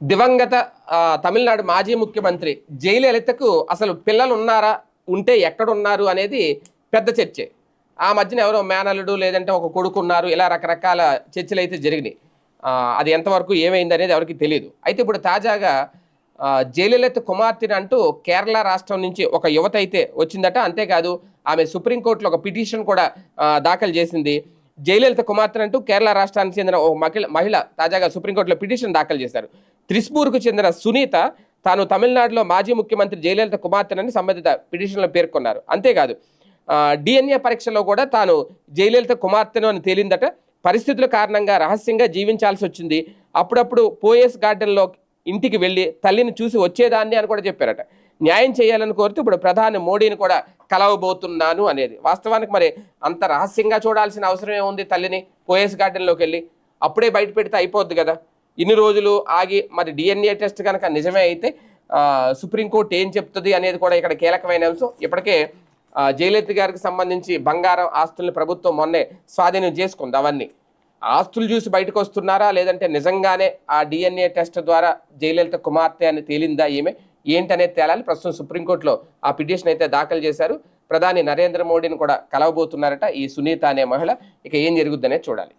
దివంగత తమిళనాడు మాజీ ముఖ్యమంత్రి జయలలితకు అసలు పిల్లలు ఉన్నారా ఉంటే ఎక్కడున్నారు అనేది పెద్ద చర్చే. ఆ మధ్యన ఎవరో మేనల్లుడు లేదంటే ఒక కొడుకు ఉన్నారు ఇలా రకరకాల చర్చలు అయితే జరిగినాయి అది ఎంతవరకు ఏమైంది అనేది ఎవరికి తెలియదు అయితే ఇప్పుడు తాజాగా జయలలిత కుమార్తెని అంటూ కేరళ రాష్ట్రం నుంచి ఒక యువత అయితే వచ్చిందట. అంతేకాదు ఆమె సుప్రీంకోర్టులో ఒక పిటిషన్ కూడా దాఖలు చేసింది. జయలలిత కుమార్తె అంటూ కేరళ రాష్ట్రానికి చెందిన ఓ మహిళ మహిళ తాజాగా సుప్రీంకోర్టులో పిటిషన్ దాఖలు చేశారు. త్రిస్పూర్కు చెందిన సునీత తాను తమిళనాడులో మాజీ ముఖ్యమంత్రి జయలలిత కుమార్తెనని సంబంధిత పిటిషన్లో పేర్కొన్నారు. అంతేకాదు డిఎన్ఏ పరీక్షలో కూడా తాను జయలలిత కుమార్తెను అని తేలిందట. పరిస్థితుల కారణంగా రహస్యంగా జీవించాల్సి వచ్చింది. అప్పుడప్పుడు పోయస్ గార్డెన్లో ఇంటికి వెళ్ళి తల్లిని చూసి వచ్చేదాన్ని అని కూడా చెప్పారట. న్యాయం చేయాలని కోరుతూ ఇప్పుడు ప్రధాని మోడీని కూడా కలవబోతున్నాను అనేది. వాస్తవానికి మరి అంత రహస్యంగా చూడాల్సిన అవసరం ఏముంది తల్లిని. పోయస్ గార్డెన్లోకి వెళ్ళి అప్పుడే బయట పెడితే అయిపోద్ది కదా. ఇన్ని రోజులు ఆగి మరి డిఎన్ఏ టెస్ట్ కనుక నిజమే అయితే సుప్రీంకోర్టు ఏం చెప్తుంది అనేది కూడా ఇక్కడ కీలకమైన అంశం. ఇప్పటికే జయలలిత గారికి సంబంధించి బంగారం ఆస్తుల్ని ప్రభుత్వం మొన్నే స్వాధీనం చేసుకుంది అవన్నీ. ఆస్తులు చూసి బయటకు వస్తున్నారా? లేదంటే నిజంగానే ఆ డిఎన్ఏ టెస్ట్ ద్వారా జయలలిత కుమార్తె అని తేలిందా ఈమె? ఏంటనేది తేలాలి. ప్రస్తుతం సుప్రీంకోర్టులో ఆ పిటిషన్ అయితే దాఖలు చేశారు. ప్రధాని నరేంద్ర మోడీని కూడా కలవబోతున్నారట ఈ సునీత అనే మహిళ. ఇక ఏం జరుగుద్దనే చూడాలి.